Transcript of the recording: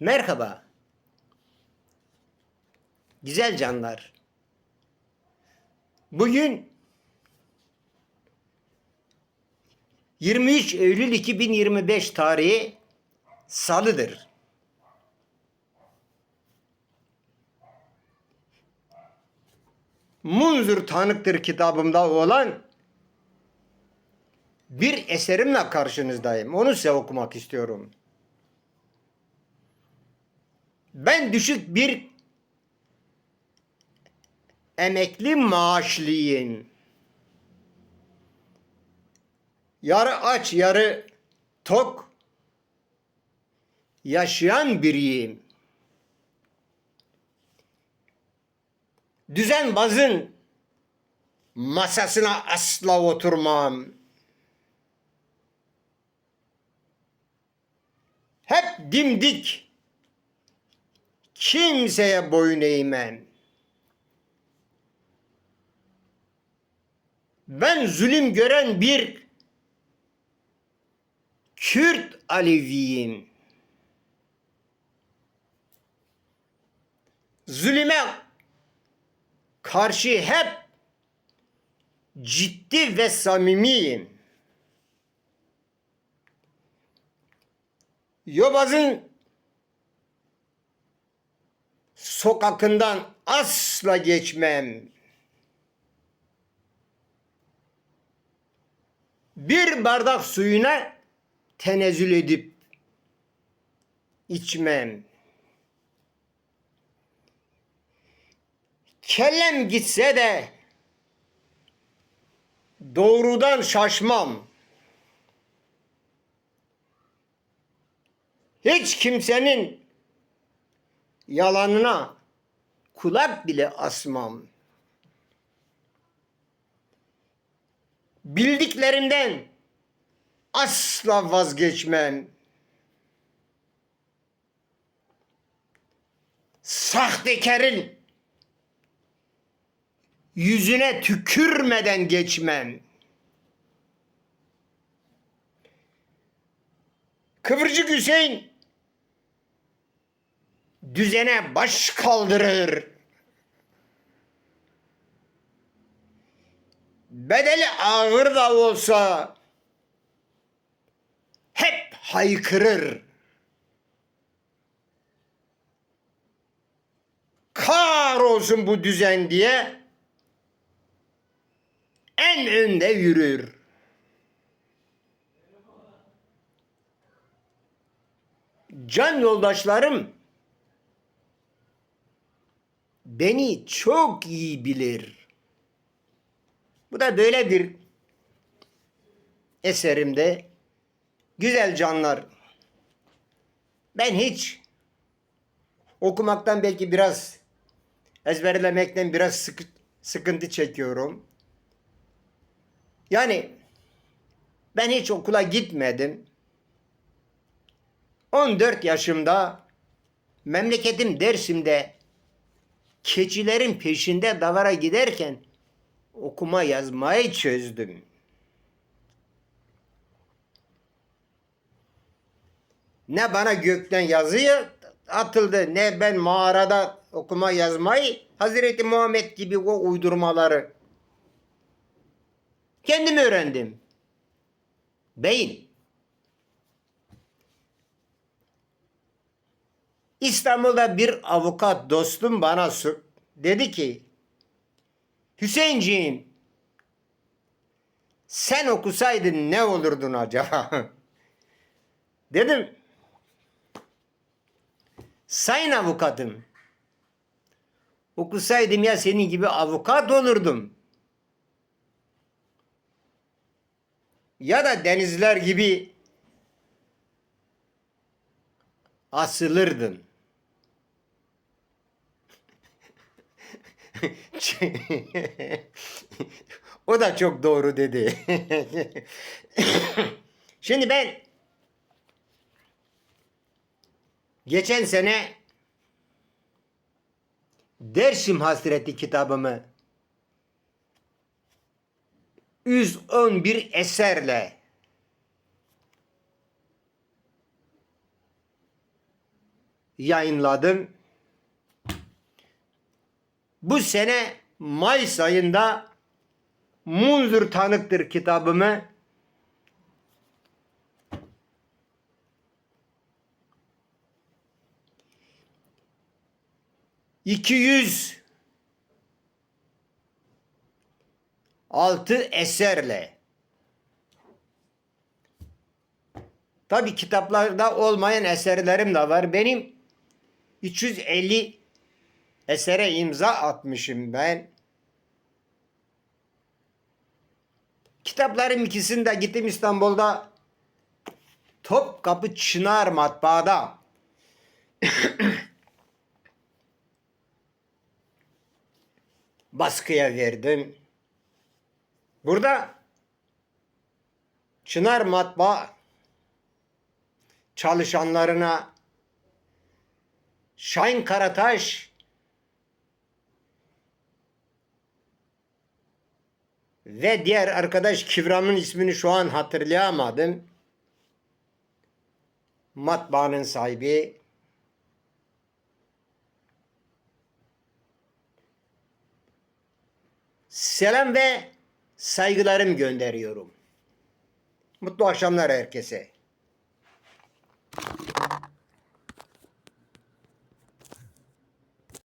Merhaba. Güzel canlar. Bugün 23 Eylül 2025 tarihi Salıdır. Munzur Tanık'tır kitabımda olan bir eserimle karşınızdayım. Onu size okumak istiyorum. Ben düşük bir emekli maaşlıyım. Yarı aç, yarı tok yaşayan biriyim. Düzenbazın masasına asla oturmam. Hep dimdik. Kimseye boyun eğmem. Ben zulüm gören bir Kürt Aleviyim. Zulüme karşı hep ciddi ve samimiyim. Yobaz'ın sokakından asla geçmem. Bir bardak suyuna tenezzül edip içmem. Kellem gitse de doğrudan şaşmam. Hiç kimsenin yalanına kulak bile asmam. Bildiklerimden asla vazgeçmem. Sahtekarın yüzüne tükürmeden geçmem. Kıvırcık Hüseyin düzene baş kaldırır. Bedeli ağır da olsa hep haykırır. Kar olsun bu düzen diye en önde yürür. Can yoldaşlarım beni çok iyi bilir. Bu da böyle bir eserimde güzel canlar. Ben hiç okumaktan belki biraz ezberlemekten biraz sıkı, sıkıntı çekiyorum. Yani ben hiç okula gitmedim. 14 yaşımda memleketim Dersim'de keçilerin peşinde davara giderken okuma yazmayı çözdüm. Ne bana gökten yazıyı atıldı ne ben mağarada okuma yazmayı Hazreti Muhammed gibi o uydurmaları kendim öğrendim. Beyin. İstanbul'da bir avukat dostum bana dedi ki Hüseyinciğim sen okusaydın ne olurdun acaba? Dedim sayın avukatım okusaydım ya senin gibi avukat olurdum. Ya da denizler gibi asılırdım. O da çok doğru dedi. Şimdi ben geçen sene Dersim Hasreti kitabımı 111 eserle yayınladım. Bu sene Mayıs ayında Munzur Tanık'tır kitabımı iki yüz altı eserle Tabi kitaplarda olmayan eserlerim de var. Benim 350 esere imza atmışım ben. Kitaplarım ikisini de gittim İstanbul'da Topkapı Çınar matbaada baskıya verdim. Burada Çınar matbaa çalışanlarına Şahin Karataş ve diğer arkadaş Kivram'ın ismini şu an hatırlayamadım. Matbaanın sahibi selam ve saygılarım gönderiyorum. Mutlu akşamlar herkese.